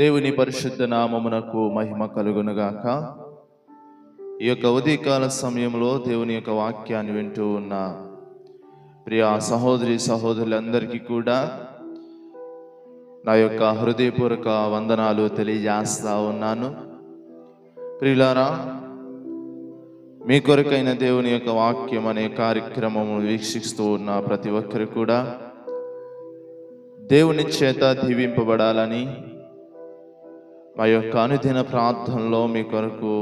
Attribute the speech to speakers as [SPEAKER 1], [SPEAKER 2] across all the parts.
[SPEAKER 1] దేవుని పరిశుద్ధ నామమునకు మహిమ కలుగునుగాక. ఈ యొక్క ఉదయకాల సమయంలో దేవుని యొక్క వాక్యాన్ని వింటూ ఉన్న ప్రియ సహోదరి సహోదరులందరికీ కూడా నా యొక్క హృదయపూర్వక వందనాలు తెలియజేస్తా ఉన్నాను. ప్రియులారా మీ కొరకైన దేవుని యొక్క వాక్యం అనే కార్యక్రమము వీక్షిస్తూ ఉన్న ప్రతి ఒక్కరు కూడా దేవుని చేత దీవింపబడాలని మా యొక్క అనుదిన ప్రార్థనలో మీ కొరకు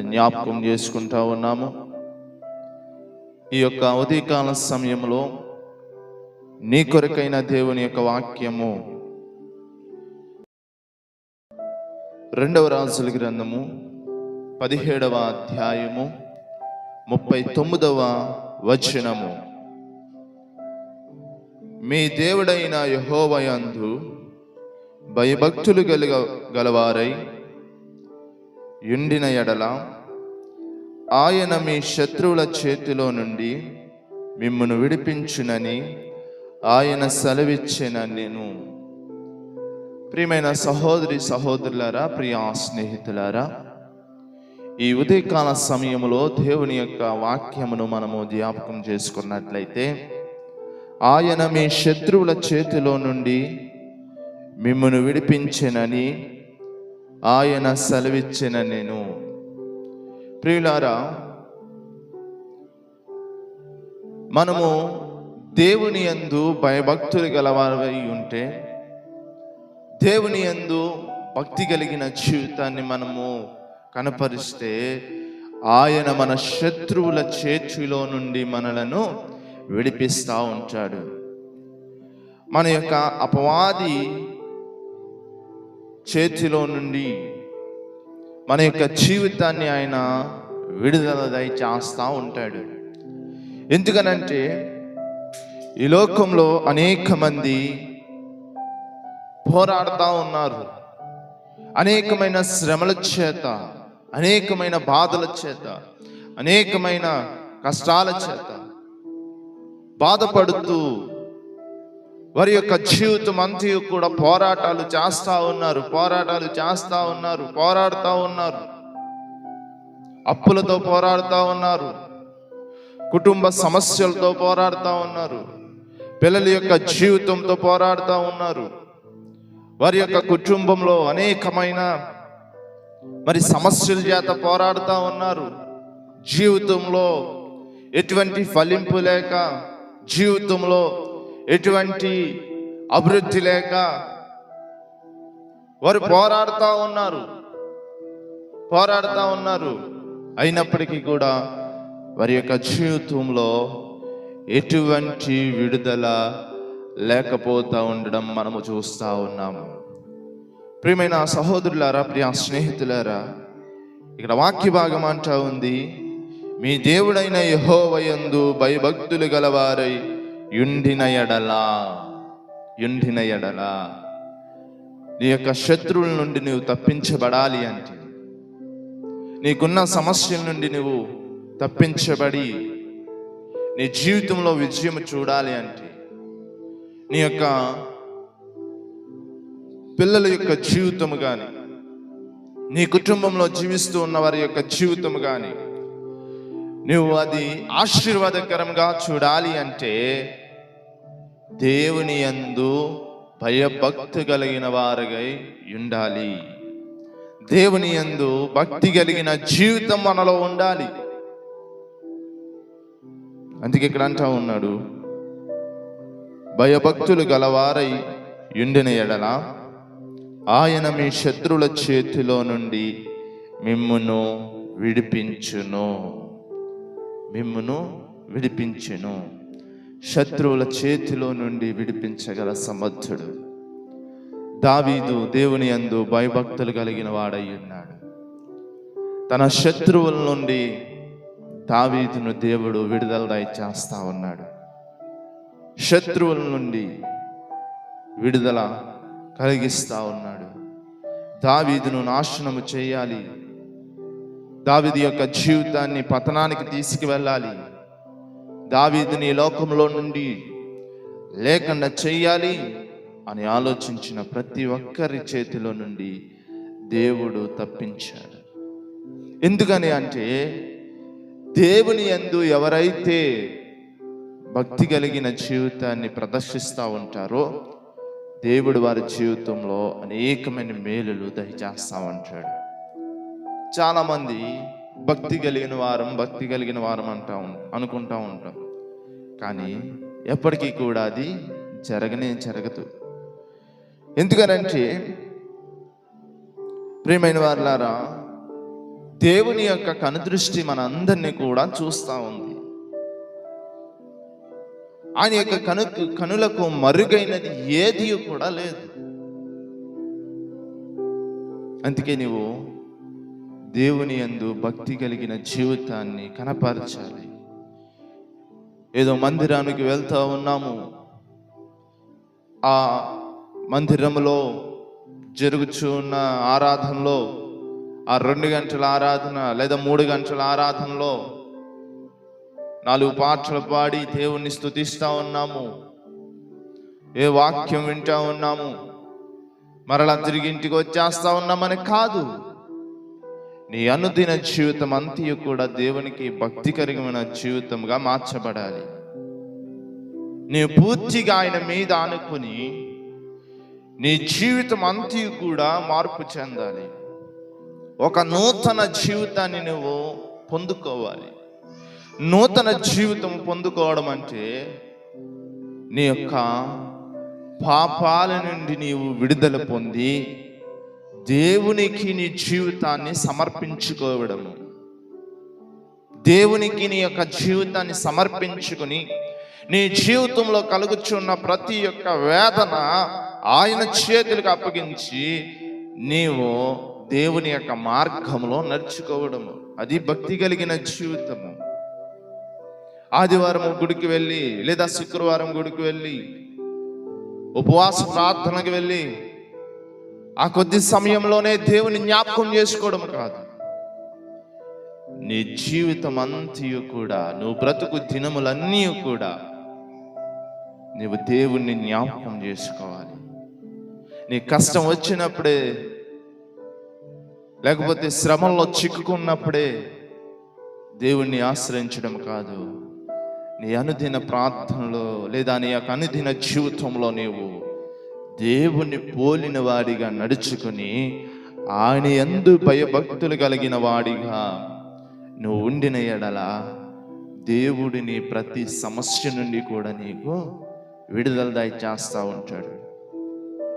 [SPEAKER 1] జ్ఞాపకం చేసుకుంటా ఉన్నాము. ఈ యొక్క ఉదయకాల సమయంలో నీ కొరకైన దేవుని యొక్క వాక్యము రెండవ రాజుల గ్రంథము పదిహేడవ అధ్యాయము ముప్పై తొమ్మిదవ వచనము. మీ దేవుడైన యహోవయందు భయభక్తులు గలుగ గలవారై ఎండిన ఎడల ఆయన మీ శత్రువుల చేతిలో నుండి మిమ్మను విడిపించునని ఆయన సెలవిచ్చిన నేను. ప్రియమైన సహోదరి సహోదరులారా ప్రియ స్నేహితులారా ఈ ఉదయకాల సమయంలో దేవుని యొక్క వాక్యమును మనము జ్ఞాపకం చేసుకున్నట్లయితే ఆయన మీ శత్రువుల చేతిలో నుండి మిమ్మను విడిపించినని ఆయన సెలవిచ్చిన నేను. ప్రియులారా మనము దేవుని యందు భయభక్తులు గలవారై ఉంటే దేవుని యందు భక్తి కలిగిన జీవితాన్ని మనము కనపరిస్తే ఆయన మన శత్రువుల చేతిలో నుండి మనలను విడిపిస్తూ ఉంటాడు. మన యొక్క అపవాది చేతిలో నుండి మన యొక్క జీవితాన్ని ఆయన విడుదల దయచేస్తూ ఉంటాడు. ఎందుకనంటే ఈ లోకంలో అనేక మంది పోరాడుతూ ఉన్నారు. అనేకమైన శ్రమల చేత అనేకమైన బాధల చేత అనేకమైన కష్టాల చేత బాధపడుతూ వారి యొక్క జీవితం అంతయు కూడా పోరాటాలు చేస్తా ఉన్నారు పోరాటాలు చేస్తా ఉన్నారు పోరాడుతూ ఉన్నారు. అప్పులతో పోరాడుతూ ఉన్నారు కుటుంబ సమస్యలతో పోరాడుతూ ఉన్నారు పిల్లల యొక్క జీవితంతో పోరాడుతూ ఉన్నారు. వారి యొక్క కుటుంబంలో అనేకమైన మరి సమస్యల చేత పోరాడుతూ ఉన్నారు. జీవితంలో ఎటువంటి ఫలింపు లేక జీవితంలో ఎటువంటి అభివృద్ధి లేక వారు పోరాడుతూ ఉన్నారు. పోరాడుతూ ఉన్నారు. అయినప్పటికీ కూడా వారి యొక్క జీవితంలో ఎటువంటి విడుదల లేకపోతూ ఉండడం మనము చూస్తూ ఉన్నాము ప్రియమైన సహోదరులారా ప్రియ స్నేహితులారా ఇక్కడ వాక్య భాగం అంటా ఉంది మీ దేవుడైన యహోవయందు భయభక్తులు గలవారై యుండిన ఎడలా యుండిన ఎడలా నీ యొక్క శత్రువుల నుండి నువ్వు తప్పించబడాలి అంటే నీకున్న సమస్యల నుండి నువ్వు తప్పించబడి నీ జీవితంలో విజయం చూడాలి అంటే నీ యొక్క పిల్లల యొక్క జీవితం కానీ నీ కుటుంబంలో జీవిస్తూ ఉన్న వారి యొక్క జీవితం కానీ నువ్వు అది ఆశీర్వాదకరంగా చూడాలి అంటే దేవుని యందు భయభక్తి కలిగిన వారుగై ఉండాలి. దేవుని యందు భక్తి కలిగిన జీవితం మనలో ఉండాలి. అందుకే ఇక్కడ అంటా ఉన్నాడు భయభక్తులు గలవారై ఎండిన ఎడల ఆయన మీ శత్రుల చేతిలో నుండి మిమ్మును విడిపించును. మిమ్మును విడిపించును. శత్రువుల చేతిలో నుండి విడిపించగల సమర్థుడు. దావీదు దేవుని యందు భయభక్తులు కలిగిన వాడై ఉన్నాడు. తన శత్రువుల నుండి దావీదును దేవుడు విడుదల చేస్తా ఉన్నాడు. శత్రువుల నుండి విడుదల కలిగిస్తా ఉన్నాడు. దావీదును నాశనము చేయాలి. దావీదు యొక్క జీవితాన్ని పతనానికి తీసుకువెళ్ళాలి. దావీదిని లోకంలో నుండి లేకుండా చెయ్యాలి అని ఆలోచించిన ప్రతి ఒక్కరి చేతిలో నుండి దేవుడు తప్పించాడు. ఎందుకని అంటే దేవుని యందు ఎవరైతే భక్తి కలిగిన జీవితాన్ని ప్రదర్శిస్తూ ఉంటారో దేవుడు వారి జీవితంలో అనేకమైన మేలులు దయచేస్తూ ఉంటాడు. చాలామంది భక్తి కలిగిన వారం భక్తి కలిగిన వారం అంటా అనుకుంటా ఉంటాం. కానీ ఎప్పటికీ కూడా అది జరగనే జరగదు. ఎందుకనంటే ప్రియమైన వారులారా దేవుని యొక్క కనుదృష్టి మనందరినీ కూడా చూస్తూ ఉంది. ఆయన యొక్క కను కనులకు మరుగైనది ఏది కూడా లేదు. అందుకే నీవు దేవుని యందు భక్తి కలిగిన జీవితాన్ని కనపరచాలి. ఏదో మందిరానికి వెళ్తూ ఉన్నాము. ఆ మందిరంలో జరుగుచూ ఉన్న ఆరాధనలో ఆ రెండు గంటల ఆరాధన లేదా మూడు గంటల ఆరాధనలో నాలుగు పాటలు పాడి దేవుణ్ణి స్థుతిస్తూ ఉన్నాము. ఏ వాక్యం వింటూ ఉన్నాము. మరలా తిరిగి ఇంటికి వచ్చేస్తా ఉన్నామని కాదు. నీ అనుదిన జీవితం అంతయు కూడా దేవునికి భక్తికరమైన జీవితంగా మార్చబడాలి. నీ పూర్తిగా ఆయన మీద ఆనుకుని నీ జీవితం అంతయు కూడా మార్పు చెందాలి. ఒక నూతన జీవితాన్ని నువ్వు పొందుకోవాలి. నూతన జీవితం పొందుకోవడం అంటే నీ యొక్క పాపాల నుండి నీవు విడుదల పొంది దేవునికి నీ జీవితాన్ని సమర్పించుకోవడము. దేవునికి నీ యొక్క జీవితాన్ని సమర్పించుకుని నీ జీవితంలో కలుగుచున్న ప్రతి ఒక్క వేదన ఆయన చేతులకు అప్పగించి నీవు దేవుని యొక్క మార్గంలో నడుచుకోవడము. అది భక్తి కలిగిన జీవితము. ఆదివారం గుడికి వెళ్ళి లేదా శుక్రవారం గుడికి వెళ్ళి ఉపవాస ప్రార్థనకు వెళ్ళి ఆ కొద్ది సమయంలోనే దేవుని జ్ఞాపకం చేసుకోవడం కాదు. నీ జీవితం అంతయు కూడా నువ్వు బ్రతుకు దినములన్నీ కూడా నీవు దేవుణ్ణి జ్ఞాపకం చేసుకోవాలి. నీ కష్టం వచ్చినప్పుడే లేకపోతే శ్రమంలో చిక్కుకున్నప్పుడే దేవుణ్ణి ఆశ్రయించడం కాదు. నీ అనుదిన ప్రార్థనలో లేదా నీ యొక్క అనుదిన జీవితంలో నీవు దేవుని పోలిన వాడిగా నడుచుకుని ఆయన ఎందు భయభక్తులు కలిగిన వాడిగా నువ్వు ఉండిన ఎడల దేవుడిని ప్రతి సమస్య నుండి కూడా నీకు విడుదల దయచేస్తూ ఉంటాడు.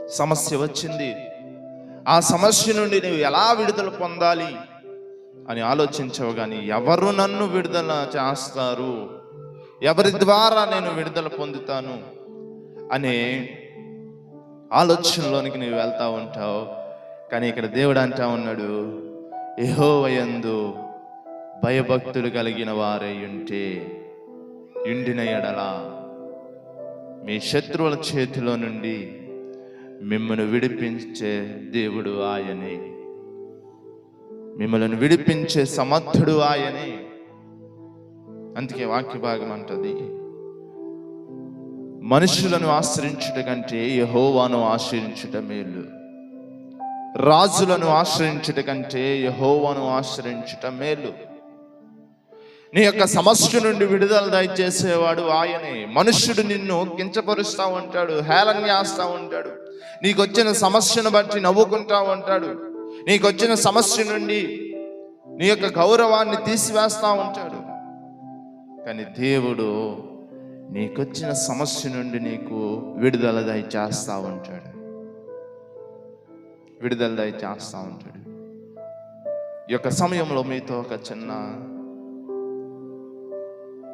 [SPEAKER 1] సమస్య వచ్చింది. ఆ సమస్య నుండి నువ్వు ఎలా విడుదల పొందాలి అని ఆలోచించవు కానీ ఎవరు నన్ను విడుదల చేస్తారు? ఎవరి ద్వారా నేను విడుదల పొందుతాను? అనే ఆలోచనలోనికి నువ్వు వెళ్తా ఉంటావు. కానీ ఇక్కడ దేవుడు అంటా ఉన్నాడు యహోవయందు భయభక్తులు కలిగిన వారై ఉంటే ఇండిన ఎడల మీ శత్రువుల చేతిలో నుండి మిమ్మల్ని విడిపించే దేవుడు ఆయనే. మిమ్మల్ని విడిపించే సమర్థుడు ఆయనే. అందుకే వాక్య భాగం అంటది మనుషులను ఆశ్రయించుట కంటే యహోవాను ఆశ్రయించుట మేలు. రాజులను ఆశ్రయించుట కంటే యహోవాను ఆశ్రయించుట మేలు. నీ యొక్క సమస్య నుండి విడుదల దయచేసేవాడు ఆయనే. మనుష్యుడు నిన్ను కించపరుస్తూ ఉంటాడు హేళన చేస్తూ ఉంటాడు నీకు వచ్చిన సమస్యను బట్టి నవ్వుకుంటా ఉంటాడు నీకు వచ్చిన సమస్య నుండి నీ యొక్క గౌరవాన్ని తీసివేస్తూ ఉంటాడు కానీ దేవుడు నీకొచ్చిన సమస్య నుండి నీకు విడుదల దయచేస్తూ ఉంటాడు. విడుదల దయచేస్తూ ఉంటాడు. ఈ యొక్క సమయంలో మీతో ఒక చిన్న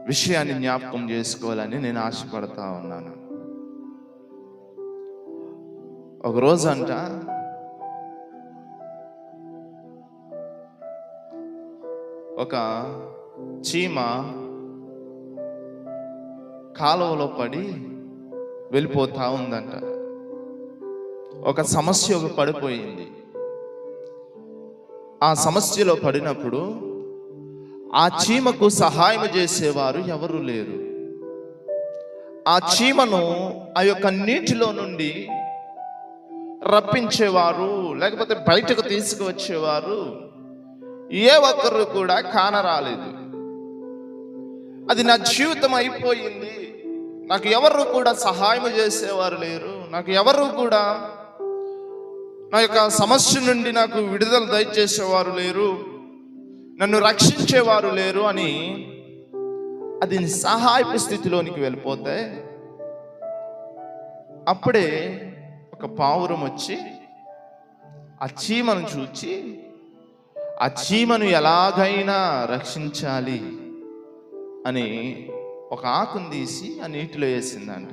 [SPEAKER 1] విషయాన్ని జ్ఞాపకం చేసుకోవాలని నేను ఆశపడతా ఉన్నాను. ఒక రోజు అంట ఒక చీమ కాలువలో పడి వెళ్ళిపోతా ఉందంట. ఒక సమస్య ఒక పడిపోయింది. ఆ సమస్యలో పడినప్పుడు ఆ చీమకు సహాయం చేసేవారు ఎవరు లేరు. ఆ చీమను ఆ యొక్క నీటిలో నుండి రప్పించేవారు లేకపోతే బయటకు తీసుకువచ్చేవారు. ఏ ఒక్కరు కూడా కానరాలేదు. అది నా జీవితం అయిపోయింది. నాకు ఎవరు కూడా సహాయం చేసేవారు లేరు. నాకు ఎవరు కూడా నా యొక్క సమస్య నుండి నాకు విడుదల దయచేసేవారు లేరు. నన్ను రక్షించేవారు లేరు అని అది సహాయపు స్థితిలోనికి వెళ్ళిపోతే అప్పుడే ఒక పావురం వచ్చి ఆ చీమను చూచి ఆ చీమను ఎలాగైనా రక్షించాలి అని ఒక ఆకును తీసి ఆ నీటిలో వేసిందంట.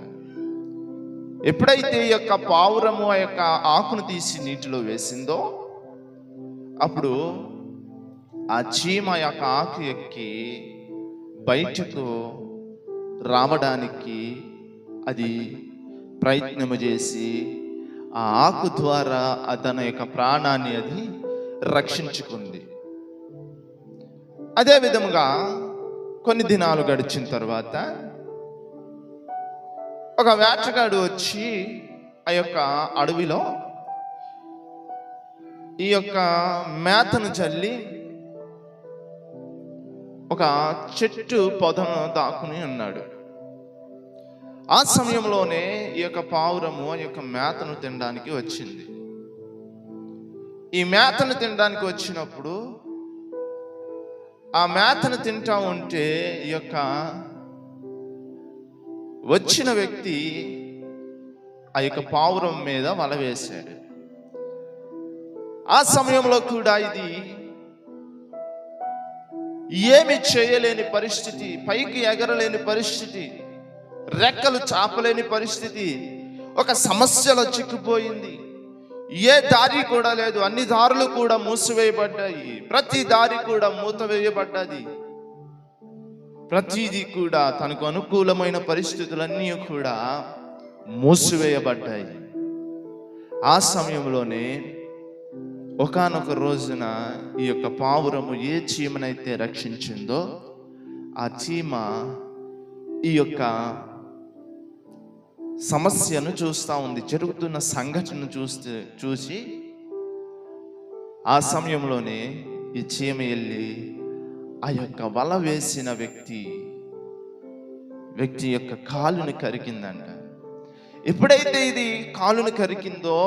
[SPEAKER 1] ఎప్పుడైతే ఈ యొక్క పావురము ఆ యొక్క ఆకును తీసి నీటిలో వేసిందో అప్పుడు ఆ చీమ యొక్క ఆకు ఎక్కి బయటకు రావడానికి అది ప్రయత్నము చేసి ఆ ఆకు ద్వారా తన యొక్క ప్రాణాన్ని అది రక్షించుకుంది. అదే విధముగా కొన్ని దినాలు గడిచిన తర్వాత ఒక వేటగాడు వచ్చి ఆ యొక్క అడవిలో ఈ యొక్క మేతను చల్లి ఒక చెట్టు పొదను దాక్కుని ఉన్నాడు. ఆ సమయంలోనే ఈ యొక్క పావురము ఆ యొక్క మేతను తినడానికి వచ్చింది. ఈ మేతను తినడానికి వచ్చినప్పుడు ఆ మేతను తింటా ఉంటే ఈ యొక్క వచ్చిన వ్యక్తి ఆ యొక్క పావురం మీద వల వేశాడు. ఆ సమయంలో కూడా ఇది ఏమి చేయలేని పరిస్థితి పైకి ఎగరలేని పరిస్థితి రెక్కలు చాపలేని పరిస్థితి ఒక సమస్యలో చిక్కుపోయింది. ఏ దారి కూడా లేదు. అన్ని దారులు కూడా మూసివేయబడ్డాయి. ప్రతి దారి కూడా మూతవేయబడ్డది. ప్రతిదీ కూడా తనకు అనుకూలమైన పరిస్థితులన్నీ కూడా మూసివేయబడ్డాయి. ఆ సమయంలోనే ఒకానొక రోజున ఈ యొక్క పావురము ఏ చీమనైతే రక్షించిందో ఆ చీమ ఈ యొక్క సమస్యను చూస్తూ ఉంది జరుగుతున్న సంఘటనను చూస్తే చూసి ఆ సమయంలోనే ఈ చీమ వెళ్ళి ఆ యొక్క వల వేసిన వ్యక్తి వ్యక్తి యొక్క కాలుని కరికిందంట ఎప్పుడైతే ఇది కాలుని కరికిందో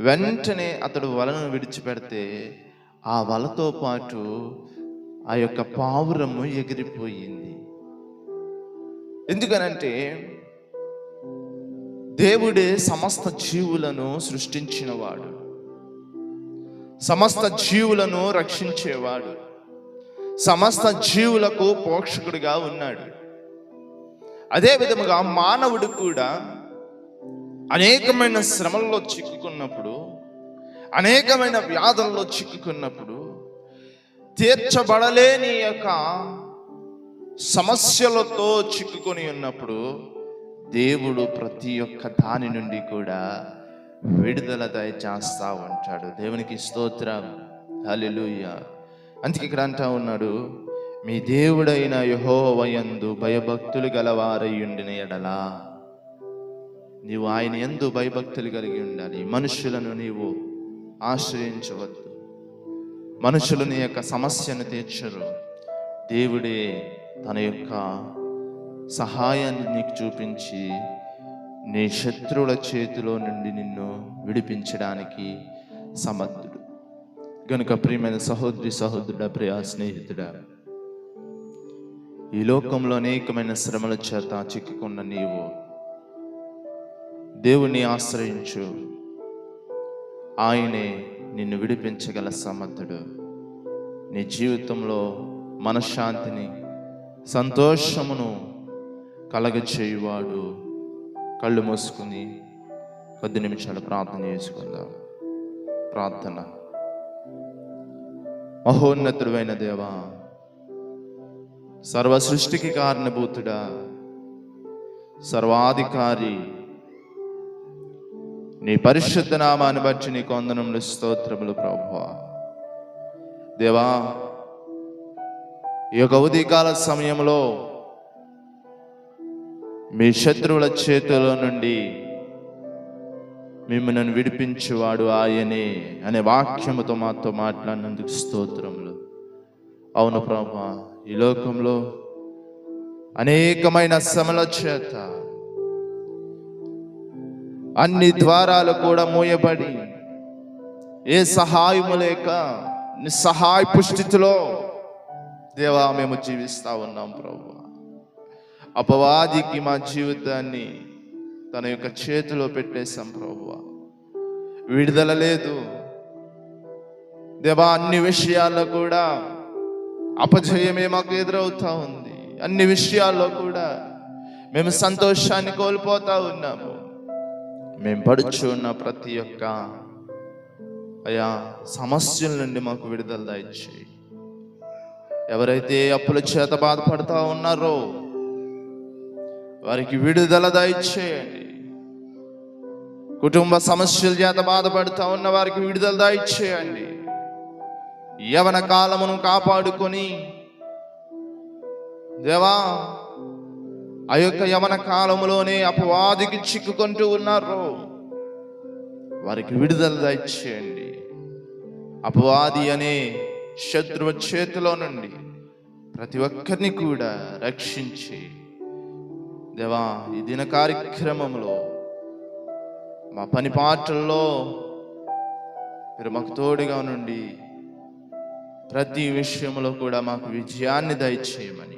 [SPEAKER 1] వెంటనే అతడు వలను విడిచిపెడితే ఆ వలతో పాటు ఆ యొక్క పావురము ఎగిరిపోయింది. ఎందుకనంటే దేవుడే సమస్త జీవులను సృష్టించినవాడు. సమస్త జీవులను రక్షించేవాడు. సమస్త జీవులకు పోషకుడిగా ఉన్నాడు. అదే విధముగా మానవుడు కూడా అనేకమైన శ్రమల్లో చిక్కుకున్నప్పుడు అనేకమైన వ్యాధుల్లో చిక్కుకున్నప్పుడు తీర్చబడలేని యొక్క సమస్యలతో చిక్కుకొని ఉన్నప్పుడు దేవుడు ప్రతి ఒక్క దాని నుండి కూడా విడుదల దయచేస్తా ఉంటాడు. దేవునికి స్తోత్రం. హల్లెలూయా. అందుకే ఇక్కడ అంటా ఉన్నాడు మీ దేవుడైన యహోవయందు భయభక్తులు గలవారయ్యుండిన ఎడలా నీవు ఆయన ఎందు భయభక్తులు కలిగి ఉండాలి. మనుషులను నీవు ఆశ్రయించవద్దు. మనుషులు నీ యొక్క సమస్యను తీర్చరు. దేవుడే తన యొక్క సహాయాన్ని నీకు చూపించి నీ శత్రువుల చేతిలో నుండి నిన్ను విడిపించడానికి సమర్థుడు. గనుక ప్రియమైన సహోదరి సహోదరుడ ప్రియ స్నేహితుడా ఈ లోకంలో అనేకమైన శ్రమల చేత చిక్కుకున్న నీవు దేవుని ఆశ్రయించు. ఆయనే నిన్ను విడిపించగల సమర్థుడు. నీ జీవితంలో మనశ్శాంతిని సంతోషమును కలగచేయువాడు. కళ్ళు మూసుకుని కొద్ది నిమిషాలు ప్రార్థన చేసుకుందాం. ప్రార్థన. మహోన్నతుడైన దేవా సర్వ సృష్టికి కారణభూతుడా సర్వాధికారి నీ పరిశుద్ధ నామాన్ని బట్టి నీ కొందనములు స్తోత్రములు ప్రభువా. దేవా ఈ యొక్క ఉదయకాల సమయంలో మీ శత్రువుల చేతిలో నుండి మిమ్మల్ని విడిపించేవాడు ఆయనే అనే వాక్యముతో మాతో మాట్లాడినందుకు స్తోత్రములు. అవును ప్రభా ఈ లోకంలో అనేకమైన శ్రమల చేత అన్ని ద్వారాలు కూడా మూయబడి ఏ సహాయము లేక నిస్సహాయపు స్థితిలో దేవా మేము జీవిస్తా ఉన్నాం ప్రభు. అపవాదికి మా జీవితాన్ని తన యొక్క చేతిలో పెట్టేశాం ప్రభు విడుదల లేదు. దేవా అన్ని విషయాల్లో కూడా అపజయమే మాకు ఎదురవుతా ఉంది. అన్ని విషయాల్లో కూడా మేము సంతోషాన్ని కోల్పోతా ఉన్నాము. మేము పడుచు ఉన్న ప్రతి ఒక్క అయా సమస్యల నుండి మాకు విడుదల దాయిచ్చి ఎవరైతే అప్పుల చేత బాధపడతా ఉన్నారో వారికి విడుదల దయచేయండి. కుటుంబ సమస్యల చేత బాధపడుతూ ఉన్న వారికి విడుదల దయచేయండి. యవన కాలమును కాపాడుకొని దేవా ఆ యొక్క యవన కాలములోనే అపవాదికి చిక్కుకుంటూ ఉన్నారు వారికి విడుదల దయచేయండి. అపవాది అనే శత్రువు చేతిలో నుండి ప్రతి ఒక్కరిని కూడా రక్షించి దేవా ఈ దిన కార్యక్రమంలో మా పని పాటల్లో మీరు మాకు తోడుగా నుండి ప్రతి విషయంలో కూడా మాకు విజయాన్ని దయచేయమని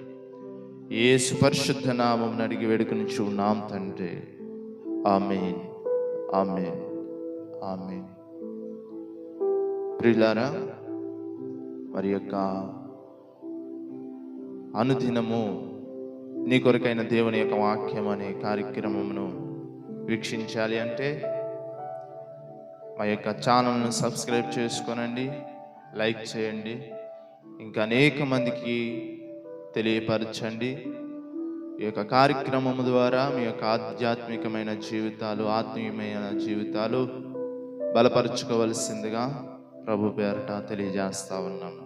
[SPEAKER 1] ఏ సుపరిశుద్ధ నామం అడిగి వేడుకని నాం తండ్రి. ఆమెన్. ఆమెన్. ఆమెన్. ప్రిలారా మరి యొక్క అనుదినము నీ కొరకైన దేవుని యొక్క వాక్యం అనే కార్యక్రమమును వీక్షించాలి అంటే మా యొక్క ఛానల్ను సబ్స్క్రైబ్ చేసుకోనండి లైక్ చేయండి ఇంకా అనేక మందికి తెలియపరచండి. ఈ యొక్క కార్యక్రమం ద్వారా మీ యొక్క ఆధ్యాత్మికమైన జీవితాలు ఆత్మీయమైన జీవితాలు బలపరుచుకోవలసిందిగా ప్రభు పేరట తెలియజేస్తా ఉన్నాము.